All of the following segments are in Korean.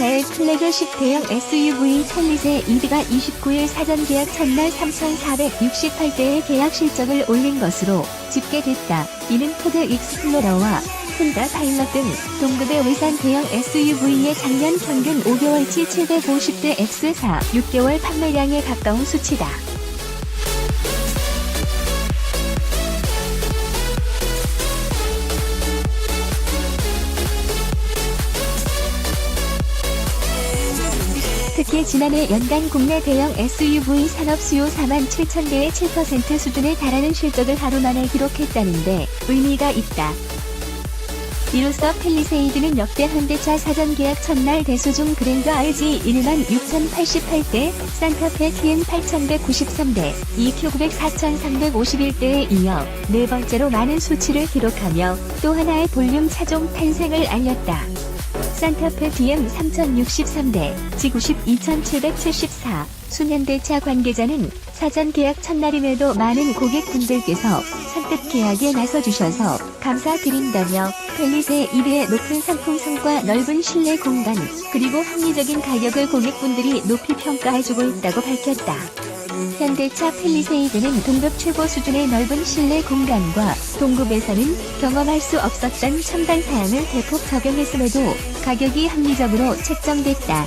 4열식 대형 SUV 펠리세 이드가 29일 사전 계약 첫날 3,468대의 계약 실적을 올린 것으로 집계됐다. 이는 포드 익스플로러와 혼다 파일럿 등 동급의 외산 대형 SUV의 작년 평균 5개월치 750대 X4 6개월 판매량에 가까운 수치다. 특히 지난해 연간 국내 대형 SUV 산업 수요 4만 7천 개의 7% 수준에 달하는 실적을 하루 만에 기록했다는데 의미가 있다. 이로써 펠리세이드는 역대 현대차 사전 계약 첫날 대수 중 그랜드 RG 1만 6,088대, 산타페 TN 8,193대, EQ900 4,351대에 이어 네 번째로 많은 수치를 기록하며 또 하나의 볼륨 차종 탄생을 알렸다. 산타페 DM 3063대, G90 2774. 수년대차 관계자는 사전 계약 첫날임에도 많은 고객분들께서 선뜻 계약에 나서주셔서 감사드린다며 펠리세 1위의 높은 상품 성과 넓은 실내 공간, 그리고 합리적인 가격을 고객분들이 높이 평가해주고 있다고 밝혔다. 현대차 펠리세이드는 동급 최고 수준의 넓은 실내 공간과 동급에서는 경험할 수 없었던 첨단 사양을 대폭 적용했음에도 가격이 합리적으로 책정됐다.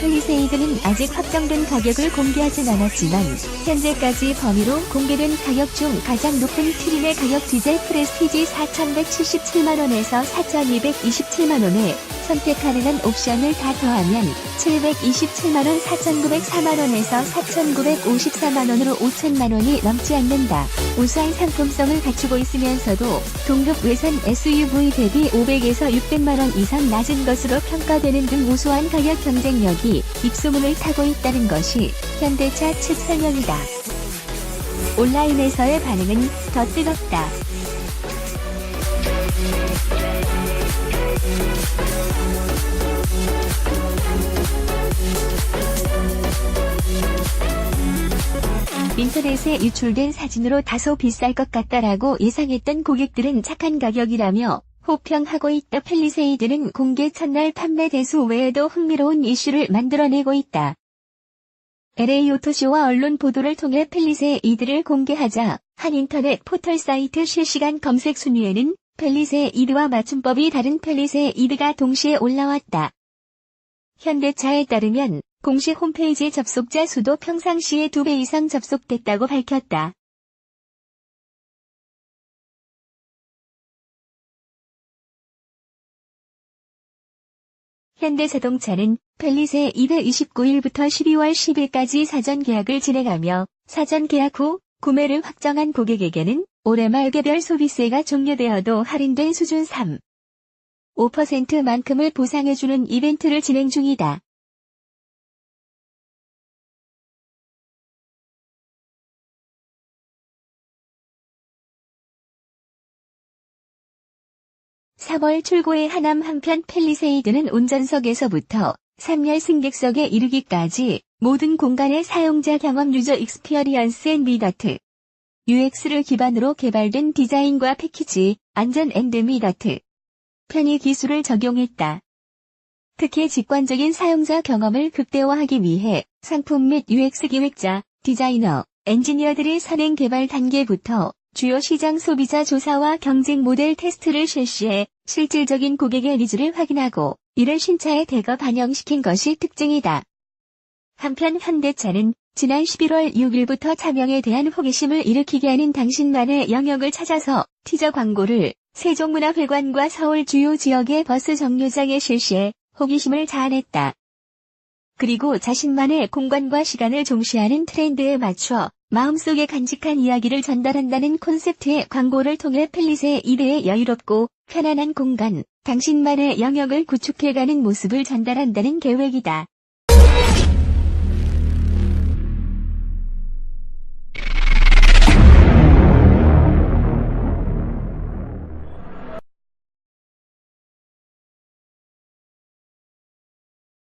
펠리세이드는 아직 확정된 가격을 공개하진 않았지만 현재까지 범위로 공개된 가격 중 가장 높은 트림의 가격 디젤 프레스티지 4,177만원에서 4,227만원에 선택 가능한 옵션을 다 더하면 727만원 4,904만원에서 4,954만원으로 5천만원이 넘지 않는다. 우수한 상품성을 갖추고 있으면서도 동급 외산 SUV 대비 500에서 600만원 이상 낮은 것으로 평가되는 등 우수한 가격 경쟁력이 입소문을 타고 있다는 것이 현대차 측 설명이다. 온라인에서의 반응은 더 뜨겁다. 인터넷에 유출된 사진으로 다소 비쌀 것 같다라고 예상했던 고객들은 착한 가격이라며 호평하고 있다. 펠리세이드는 공개 첫날 판매 대수 외에도 흥미로운 이슈를 만들어내고 있다. LA 오토쇼와 언론 보도를 통해 펠리세이드를 공개하자 한 인터넷 포털 사이트 실시간 검색 순위에는 펠리세이드와 맞춤법이 다른 펠리세이드가 동시에 올라왔다. 현대차에 따르면 공식 홈페이지 접속자 수도 평상시에 2배 이상 접속됐다고 밝혔다. 현대자동차는 펠리세 229일부터 12월 10일까지 사전 계약을 진행하며 사전 계약 후 구매를 확정한 고객에게는 올해 말 개별 소비세가 종료되어도 할인된 수준 3. 5%만큼을 보상해주는 이벤트를 진행 중이다. (3월) 출고의 하남 한편 펠리세이드는 운전석에서부터 3열 승객석에 이르기까지 모든 공간의 사용자 경험 유저 익스피어리언스 앤 미더트 UX를 기반으로 개발된 디자인과 패키지, 안전 앤드 미더트 편의 기술을 적용했다. 특히 직관적인 사용자 경험을 극대화하기 위해 상품 및 UX 기획자, 디자이너, 엔지니어들이 선행 개발 단계부터 주요 시장 소비자 조사와 경쟁 모델 테스트를 실시해 실질적인 고객의 니즈를 확인하고 이를 신차에 대거 반영시킨 것이 특징이다. 한편 현대차는 지난 11월 6일부터 차명에 대한 호기심을 일으키게 하는 당신만의 영역을 찾아서 티저 광고를 세종문화회관과 서울 주요 지역의 버스 정류장에 실시해 호기심을 자아냈다. 그리고 자신만의 공간과 시간을 종시하는 트렌드에 맞춰 마음속에 간직한 이야기를 전달한다는 콘셉트의 광고를 통해 펠리세 2대의 여유롭고 편안한 공간, 당신만의 영역을 구축해가는 모습을 전달한다는 계획이다.